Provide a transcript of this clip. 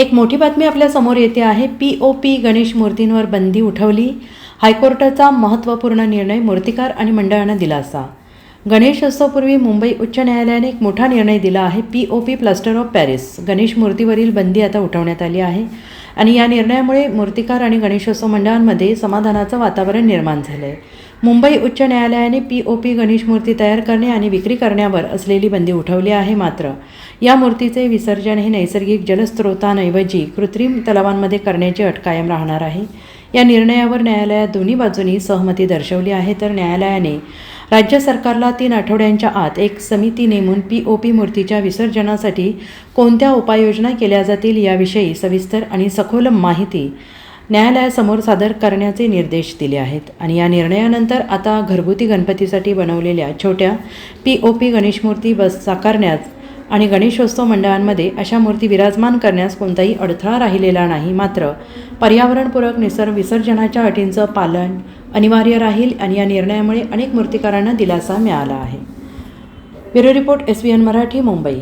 एक मोठी बातमी आपल्यासमोर येते आहे. पी ओ पी गणेश मूर्तींवर बंदी उठवली. हायकोर्टाचा महत्त्वपूर्ण निर्णय मूर्तिकार आणि मंडळांना दिलासा. गणेशोत्सवपूर्वी मुंबई उच्च न्यायालयाने एक मोठा निर्णय दिला आहे P O P plaster of Paris Ganesh मूर्तीवरील बंदी आता उठवण्यात आली आहे आणि या निर्णयामुळे मूर्तिकार आणि गणेशोत्सव मंडळांमध्ये समाधानाचं वातावरण निर्माण झालं आहे मुंबई उच्च न्यायालयाने पी ओ पी गणेश मूर्ती तयार करणे आणि विक्री करण्यावर असलेली बंदी उठवली आहे मात्र या मूर्तीचे विसर्जन हे नैसर्गिक जलस्रोतांऐवजी कृत्रिम तलावांमध्ये करण्याची अट कायम राहणार आहे. या निर्णयावर न्यायालयात दोन्ही बाजूंनी सहमती दर्शवली आहे. तर न्यायालयाने राज्य सरकारला तीन आठवड्यांच्या आत एक समिती नेमून पी ओ पी मूर्तीच्या विसर्जनासाठी कोणत्या उपाययोजना केल्या जातील याविषयी सविस्तर आणि सखोल माहिती न्यायालयासमोर सादर करण्याचे निर्देश दिले आहेत. आणि या निर्णयानंतर आता घरगुती गणपतीसाठी बनवलेल्या छोट्या पी ओ पी गणेश मूर्ती बस साकारण्यास आणि गणेशोत्सव मंडळांमध्ये अशा मूर्ती विराजमान करण्यास कोणताही अडथळा राहिलेला नाही. मात्र पर्यावरणपूरक निसर्ग विसर्जनाच्या अटींचं पालन अनिवार्य राहील आणि या निर्णयामुळे अनेक मूर्तिकारांना दिलासा मिळाला आहे. Bureau report S B N Marathi Mumbai.